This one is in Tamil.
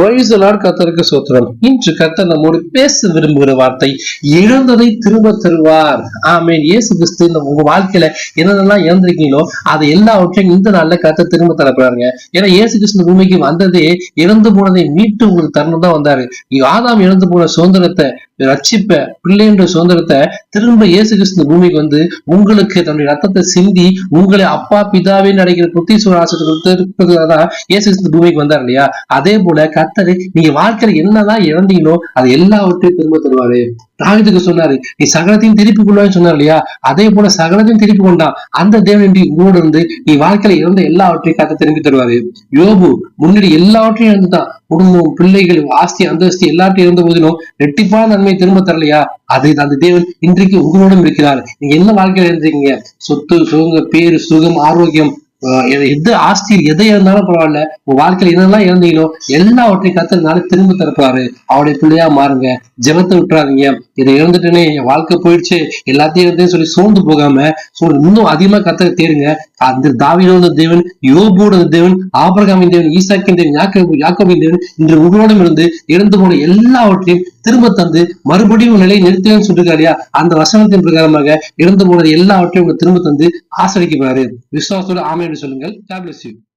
பிரைஸ் கத்தருக்கு சோத்திரம். இன்று கத்தர் நம்மோடு பேச விரும்புகிற வார்த்தை இழந்ததை திரும்ப தருவார். ஆமென். இயேசு கிறிஸ்து இந்த உங்க வாழ்க்கையில என்னென்னலாம் இழந்திருக்கீங்களோ அதை எல்லாவற்றையும் இந்த நாள்ல கத்த திரும்ப தரப்படுறாங்க ஏன்னா இயேசு கிறிஸ்து பூமிக்கு வந்ததே இறந்து போனதை மீட்டு உங்களுக்கு தரணும் தான் வந்தாரு. ஆதாம் இழந்து போன சுதந்திரத்தை ரட்சிப்ப பிள்ளை என்ற சுதந்திரத்தை திரும்ப இயேசு கிறிஸ்து பூமிக்கு வந்து உங்களுக்கு தன்னுடைய ரத்தத்தை சிந்தி உங்களை அப்பா பிதாவே நடிக்கிற புத்தி ஆசிரியர் தான் இயேசு கிறிஸ்து பூமிக்கு வந்தார் இல்லையா? அதே போல கத்தரு நீங்க வாழ்க்கையில என்னதான் இழந்தீங்களோ அது எல்லாவற்றையும் திரும்ப தருவாரு. தாவிதுக்கு சொன்னாரு நீ சகலத்தையும் திருப்பி கொள்வான்னு சொன்னார் இல்லையா? அதே போல சகலத்தையும் திருப்பி கொண்டான் அந்த தேவன் உங்களோடு இருந்து நீ வாழ்க்கையில இழந்த எல்லாவற்றையும் கத்த திரும்பி தருவாரு. யோபு முன்னாடி எல்லாவற்றையும் இழந்துதான் குடும்பம் பிள்ளைகள் ஆஸ்தி அந்தஸ்தி எல்லாத்தையும் இருந்த போதிலும் ரெட்டிப்பான நன்மை திரும்ப தரலையா? அது அந்த தேவன் இன்றைக்கு உங்களோடும் இருக்கிறார். நீங்க என்ன வாழ்க்கையில இருந்தீங்க சொத்து சுகங்க பேரு சுகம் ஆரோக்கியம் எது எது ஆஸ்தி எதை இருந்தாலும் பரவாயில்ல. உங்க வாழ்க்கையில என்னெல்லாம் இழந்தீங்களோ எல்லாவற்றையும் கத்தனால திரும்ப தரப்பாரு. அவருடைய பிள்ளையா மாறுங்க. ஜெபத்தை விட்டுறாதீங்க. இதை இழந்துட்டேனே என் வாழ்க்கை போயிடுச்சு. எல்லாத்தையும் இழந்தேன்னு சொல்லி சோர்ந்து போகாம சோ இன்னும் அதிகமா கத்தரை தேடுங்க. அந்த தாவீதோட தேவன் யோபோட தேவன் ஆபரகாமின் தேவன் ஈசாக்கின் தேவன் யாக்கோ யாக்கோவின் தேவன் இன்று உங்களோடம் இருந்து இறந்து போன எல்லாவற்றையும் திரும்ப தந்து மறுபடியும் உன் நிலையை நிறுத்துவேன்னு சொல்லிருக்காரு அந்த வசனத்தின் பிரகாரமாக இறந்து போனது எல்லாவற்றையும் உங்க திரும்ப தந்து ஆசரிக்கிறாரு விசுவாசத்தோட ஆமை என்று சொல்லுங்கள். God